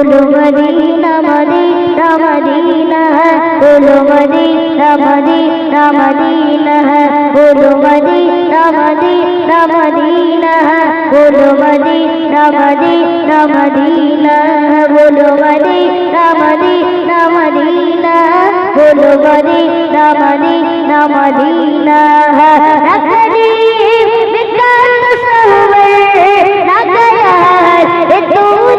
বলো Medina Medina Medina বলো Medina Medina Medina বলো মদিনা মদিনা মদিনা বলো মদিনা মদিনা মদিনা বলো মদিনা মদিনা বলো মদিনা মদিনা মদিনা রাখনি বিকান্ত সহবে রাখয়া রে তোর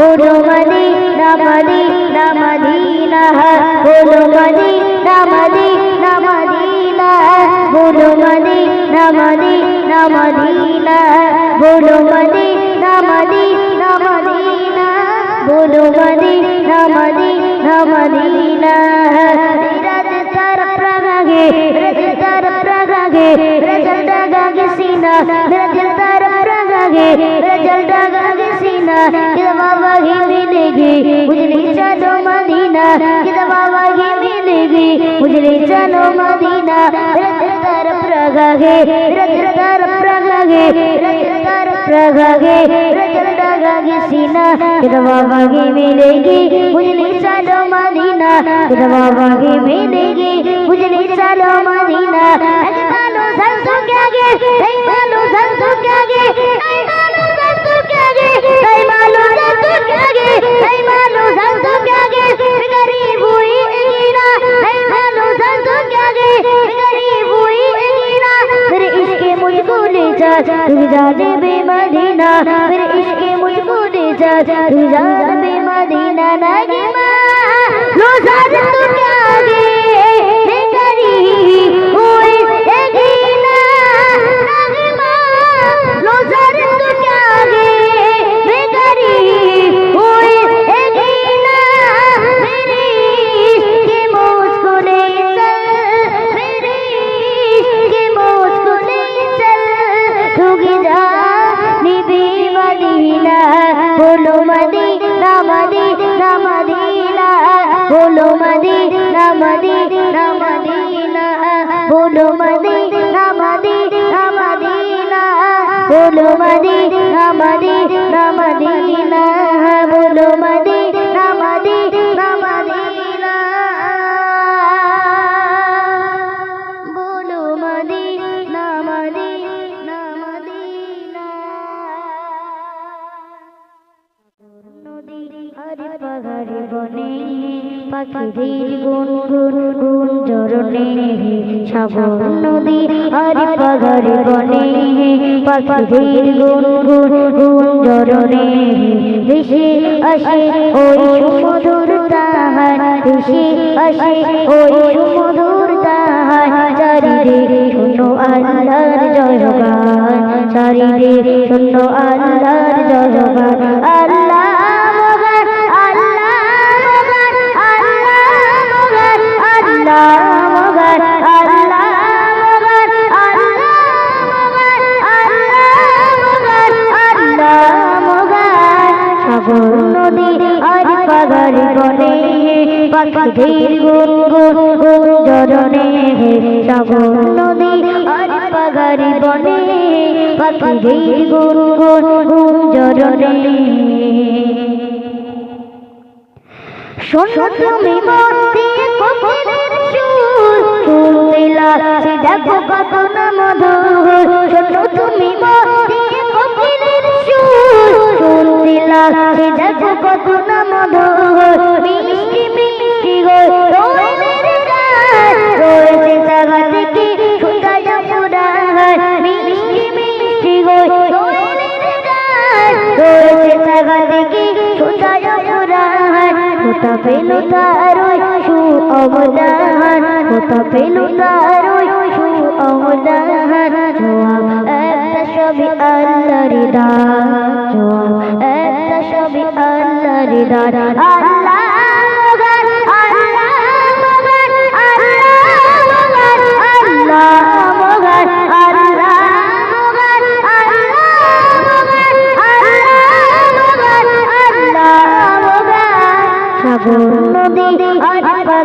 হলো মদিনা মদিনা মদিনা হলো मदीना किताब आवागी मिलेगी मुझे जानो मदीना तरफ़ रगा गे। तरफ़ रगा गे तरफ़ रगा गे। रगा गे सीना किताब आवागी मिलेगी मुझे जानो मदीना किताब आवागी मिलेगी मुझे जानो मदीना मानो संसो क्या गे मानो संसो क्या गे मानो संसो क्या गे मानो संसो क्या गे तुम जाने बे मदीना फिर इश्क मुझको ले जा तुम जाने बे मदीना ना रोजा तुम क्या আর পাহাড়ি বনে, পাখিদের গুন গুন গুন জরনে সাগর, নদী আর পাহাড়ি বনে, পাখিদের গুন গুন গুন জরনে ভেসে আসে ওই সুমধুর তাহার, ভেসে আসে ওই সুমধুর তাহার। চারিদিকে শূন্য আল্লাহর জয়গান, চারিদিকে শূন্য আল্লাহর জয়গান। আল্লাহ গুন জরনে সাগর নদী, আর পাগার বনে গুন জরনে শোনো তুমি মতে কোকিলের সুর শুনতে লাগছে দেখো কত না মধুর। শোনো তুমি মতে কোকিলের সুর শুনতে লাগছে দেখো কত না মধুর। কোথা পেল তার সু অবদান কোথা পেল তার সু অবদান জবাব একটা সবই আল্লাহর দান, জবাব একটা সবই আল্লাহর দান।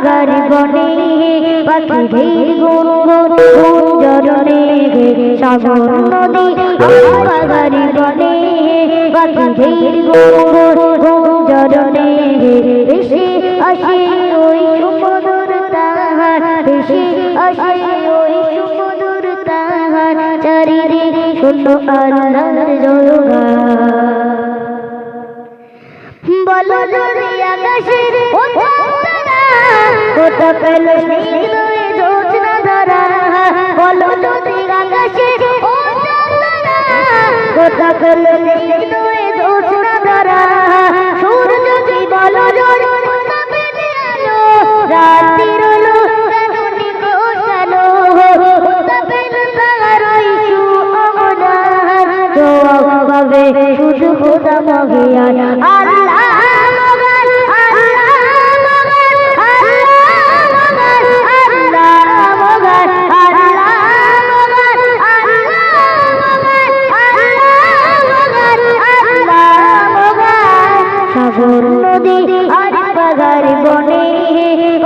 পাগার বনে পাখিদের গুন গুন গুন জরনে সাগর নদী। পাগার বনে পাখিদের গুন গুন গুন জরনে এসে আসে ওই সুমধুর তাহার এসে আসে ওই সুমধুর তাহার। চারিদিকে শূন্য আল্লাহর জয়গান বলো আকাশের কোথা পেল স্নিগ্ধই জোছনা ধরা বলো যদি তারা কোথা পেল স্নিগ্ধই জোছনা ধরা আলো রানুনি গোসালো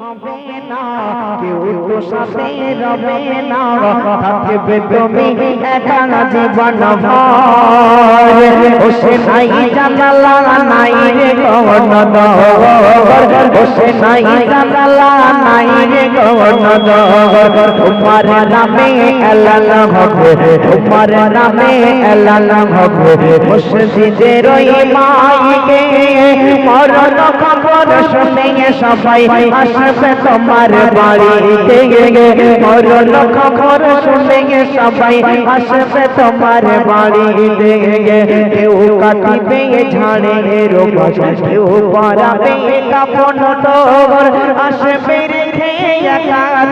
হবে না কেউ তো সাথে রবে না থাকবে তুমি একা জীবন ভর ও নাই জানালা নাই রে গণ ও নাই জানালা নাই রে গণ তোমার নামে এলাল হবে তোমার নামে এলাল হবে মসজিদের ওই মাইকে মরণ খবর শুনে সবাই আসবে তোমার বাড়িতে মরণ খবর শুনে সবাই। আসবে তোমার বাড়িতে কেউ কাটিবে ঝাড়ে রোগ কেউ পরাবে কাপন তোর আসবে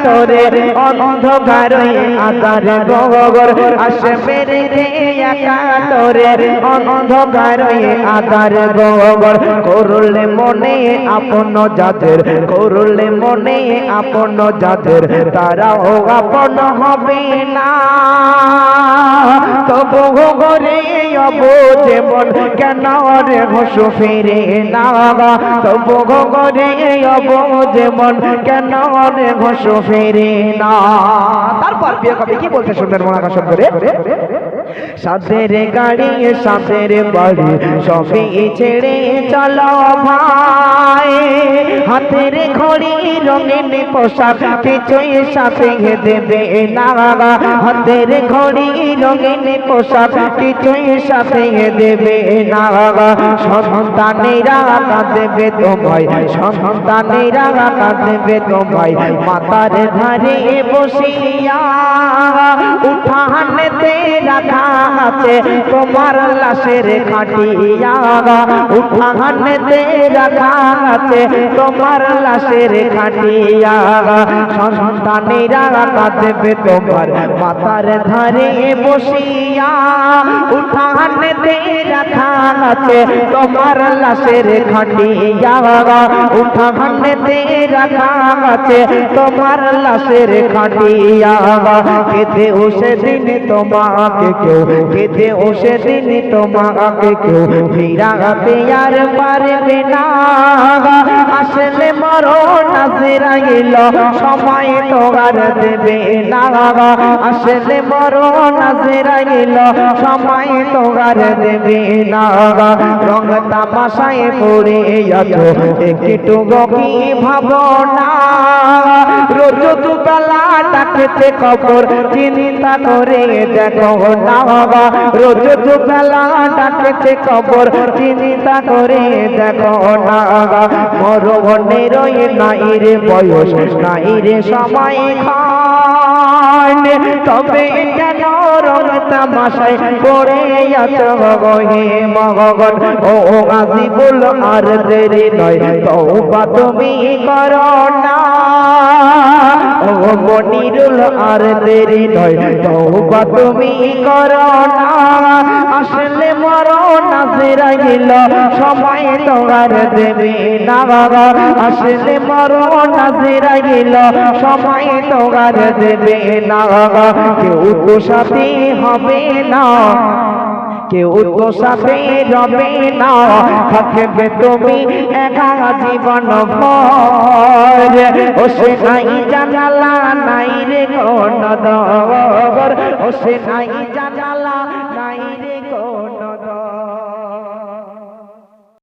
তোরে অন্ধকার আদার গোবর আসবে রে একা তোরে অন্ধকার আদার গোবর করলে মনে আপন যাদের করলে মনে আপন যাদের তারাও আপন হবে না। কেন রে ঘোষ ফিরে না তবু গরে অব যেমন কেন তারপর বিয়ে কবে? কি বলতে শুনলেন মনে আকর্ষণ করে? সাথের গাড়ি সাথের বাড়ি, সবই ছেড়ে চলো ভাই। হাতের ঘড়ি, রঙিন পোশাক, কিছুই সাথে দেবে না। হাতের ঘড়ি, রঙিন পোশাক, কিছুই সাথে দেবে না। সন্তানেরা কাঁদবে তোমায়, সন্তানেরা কাঁদবে তোমায়। মাতার ধারে বসিয়া উঠানেতে রাখা তোমার লাশের খাটিয়া। উঠানেতে রাখা তোমার লাশের খাটিয়া। সন্তানেরা কাঁদবে তোমার মাতার ধারে বসিয়া। উঠানেতে রাখা আছে, তোমার লাশের খাটিয়া। উঠানেতে রাখা আছে তোমার লাশের খাটিয়া কেঁদে ও সেদিন তোমাকে কেউ কেঁদে ও সেদিন তোমাকে কেউ ফিরাতে আর পারবে না। আসলে মরো নাজেরা গেল সময় তো আর দেবে না। আসলে মরো নাজেরা গেল সময় তো আর দেবে না। রং তামাশায় পড়ে আছো, একটু কি ভাবনা। ডাকতে খবর, চিন্তা করে দেখো না রোজ দুবেলা ডাকতে খবর, চিন্তা করে দেখো না মরণের নাই রে বয়স, নাই রে সময় খান। তবে কেন রং তামাশায় পড়ে আছো হে মগন ও আজিবুল আর দেরি নয় তওবা তুমি করো না। ও আর দেরি নয়। তুমি করো না। আসলে মরো নাজেরা গেল সময় তোমার দেবে না বাবা। আসলে মরো নাজেরা গেল সময় তোমার দেবে না বাবা। কেউ তো সাথে হবে না। কেউ তো সাথে রবে না। থাকবে তুমি একা জীবন ও সে নাই জানালা, নাই রে কোন দর। ও সে নাই